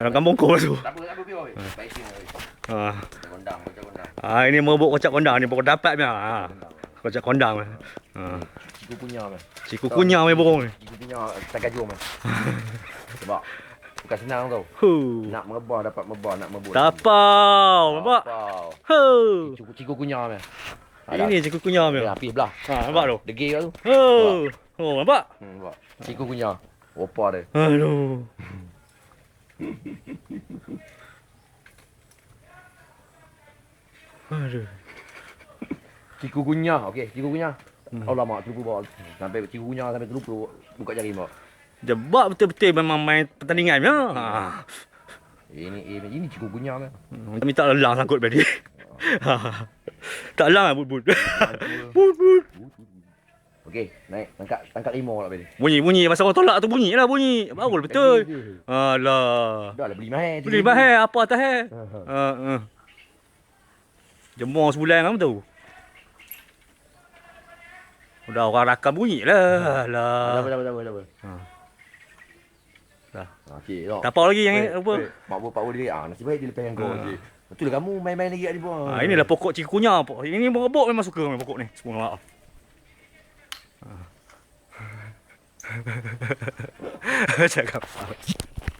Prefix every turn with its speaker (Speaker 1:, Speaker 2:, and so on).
Speaker 1: Dalam kampung kau tu.
Speaker 2: Tak apa, tak apa, Pio. Baik sini. oi.
Speaker 1: Ha.
Speaker 2: Kondang, kocak kondang.
Speaker 1: Ah ini merebut kocak kondang ni pokok dapat punya. Ha. Kocak kondang. Ha.
Speaker 2: Ciku punya meh.
Speaker 1: Ciku kunyah main burung ni.
Speaker 2: Ciku punya tak gajuh meh. Sebab bukan senang tau.
Speaker 1: Hu.
Speaker 2: Nak merebah dapat merebah, nak merebut.
Speaker 1: Tapau, nampak?
Speaker 2: Tapau.
Speaker 1: Hu.
Speaker 2: Ciku ciku kunyah meh.
Speaker 1: Ini ciku kunyah
Speaker 2: Ya,
Speaker 1: punya.
Speaker 2: api belah.
Speaker 1: Ha, nampak tu?
Speaker 2: Degil tu.
Speaker 1: Hu. Oh, nampak?
Speaker 2: Hmm, nampak. Ciku kunyah. Opa dia.
Speaker 1: Aduh. Aduh.
Speaker 2: Ciku kunyah. Okey, ciku kunyah. Allah mak terlupa bawa. Sampai ciku kunyah sampai terlupa buka jari mak.
Speaker 1: Jebak betul-betul memang main pertandingan punya. Ha.
Speaker 2: Ini ini, ini ciku kunyah meh.
Speaker 1: Hmm, minta lelang sangkut tadi. tak lelang lah but-but. but-but.
Speaker 2: Okey, naik tangkap tangkap limau lah tadi.
Speaker 1: Bunyi-bunyi pasal orang tolak tu bunyi lah bunyi. Baru betul. Alah.
Speaker 2: Dah lah beli mahal.
Speaker 1: Beli bahaya apa atas eh?
Speaker 2: Ha, ha.
Speaker 1: Ha. Jemur sebulan kamu tahu. Udah orang rakam bunyi lah.
Speaker 2: Tak
Speaker 1: Lah.
Speaker 2: apa, tak apa, tak apa, tak apa.
Speaker 1: Ha. Dah.
Speaker 2: Okey, tak.
Speaker 1: Tak apa lagi yang
Speaker 2: Eh,
Speaker 1: apa?
Speaker 2: Mak buat pak dia. Ah, nasib baik dia lepas yang kau.
Speaker 1: Ha.
Speaker 2: Betul lah kamu main-main lagi kat dia pun.
Speaker 1: Ha, inilah pokok cikunya. Pokok. Ini rebok memang suka pokok ni. Semua maaf. Ha. Cakap apa?